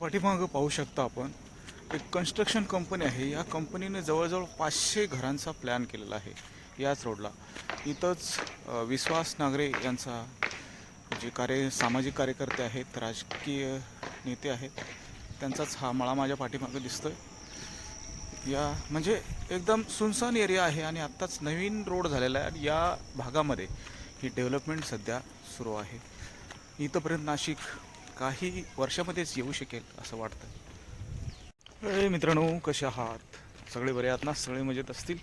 पाठीमागं पाहू शकता आपण एक कन्स्ट्रक्शन कंपनी आहे. या कंपनीने जवळजवळ पाचशे घरांचा प्लॅन केलेला आहे याच रोडला इथंच विश्वास नागरे यांचा जे कार्य सामाजिक कार्यकर्ते आहेत राजकीय नेते आहेत त्यांचाच हा मळा माझ्या पाठीमागं दिसतोय. या म्हणजे एकदम सुनसान एरिया आहे आणि आत्ताच नवीन रोड झालेला आहे आणि या भागामध्ये ही डेव्हलपमेंट सध्या सुरू आहे. इथंपर्यंत नाशिक काही वर्षामध्येच येऊ शकेल असं वाटतं. अरे मित्रांनो कसे आहात? सगळे बरे आहात ना? सगळे मजेत असतील?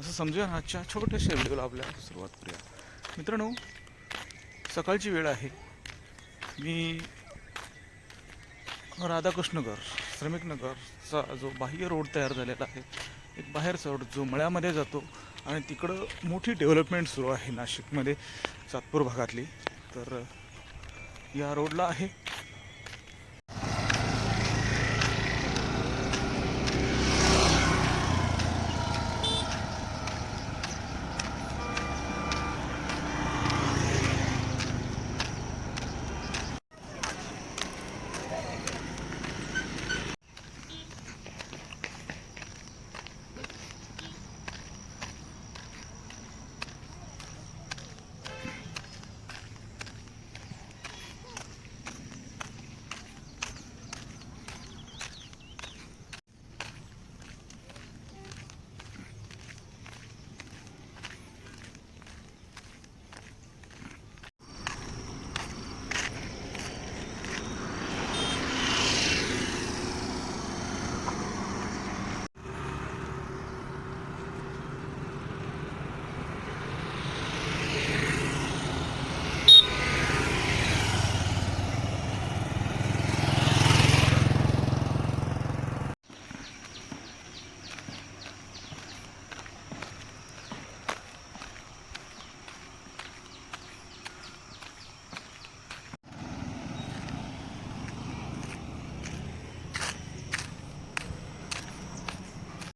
असं समजूया ना आजच्या छोट्याशा व्हिडिओला आपल्या सुरुवात करूया. मित्रांनो सकाळची वेळ आहे. मी राधाकृष्णनगर श्रमिकनगरचा जो बाह्य रोड तयार झालेला आहे एक बाहेरचा रोड जो मळ्यामध्ये जातो आणि तिकडं मोठी डेव्हलपमेंट सुरू आहे नाशिकमध्ये सातपूर भागातली. तर या रोडला आहे.